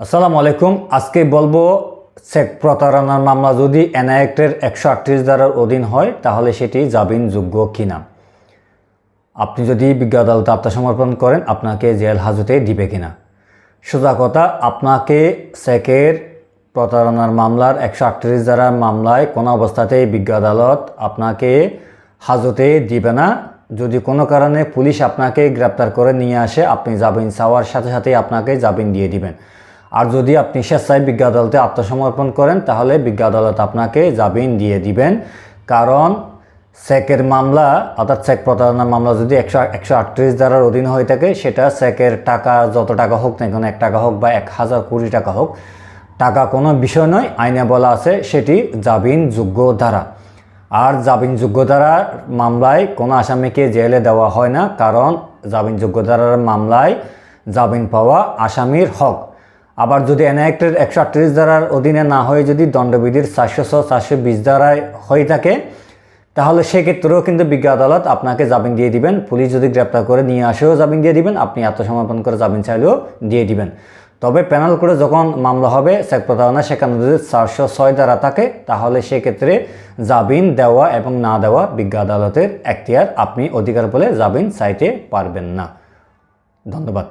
আসসালামু আলাইকুম। আজকে বলব চেক প্রতারণার মামলা যদি এনআইএক্টের একশো আটত্রিশ ধারার অধীন হয়, তাহলে সেটি জামিন জামিনযোগ্য কিনা? আপনি যদি বিজ্ঞ আদালতে আত্মসমর্পণ করেন, আপনাকে জেল হাজতে দিবে কিনা? সোজা কথা, আপনাকে চেকের প্রতারণার মামলার একশো আটত্রিশ ধারার মামলায় কোনো অবস্থাতেই বিজ্ঞ আদালত আপনাকে হাজতে দিবে না। যদি কোনো কারণে পুলিশ আপনাকে গ্রেপ্তার করে নিয়ে আসে, আপনি জামিন চাওয়ার সাথে সাথেই আপনাকে জামিন দিয়ে দিবেন। আর যদি আপনি স্বেচ্ছায় বিজ্ঞ আদালতে আত্মসমর্পণ করেন, তাহলে বিজ্ঞ আদালত আপনাকে জামিন দিয়ে দিবেন। কারণ চেকের মামলা, অর্থাৎ চেক প্রতারণার মামলা যদি একশো একশো আটত্রিশ ধারার অধীন হয়ে থাকে, সেটা চেকের টাকা যত টাকা হোক না কেন, এক টাকা হোক বা এক হাজার কুড়ি টাকা হোক, টাকা কোনো বিষয় নয়, আইনে বলা আছে সেটি জামিনযোগ্য ধারা। আর জামিনযোগ্য ধারার মামলায় কোনো আসামিকে জেলে দেওয়া হয় না, কারণ জামিনযোগ্য ধারার মামলায় জামিন পাওয়া আসামির হক। আবার যদি এনআইক্টের একশো আটত্রিশ ধারার অধীনে না হয়ে, যদি দণ্ডবিধির চারশো ছ, চারশো বিশ ধারায় হয়ে থাকে, তাহলে সেক্ষেত্রেও কিন্তু বিজ্ঞ আদালত আপনাকে জামিন দিয়ে দিবেন। পুলিশ যদি গ্রেপ্তার করে নিয়ে আসেও জামিন দিয়ে দিবেন, আপনি আত্মসমর্পণ করে জামিন চাইলেও দিয়ে দিবেন। তবে প্যানেল করে যখন মামলা হবে চেক প্রতারণা সেখানে যদি চারশো ছয় দ্বারা থাকে, তাহলে সেক্ষেত্রে জামিন দেওয়া এবং না দেওয়া বিজ্ঞ আদালতের এখতিয়ার আপনি অধিকার বলে জামিন চাইতে পারবেন না। ধন্যবাদ।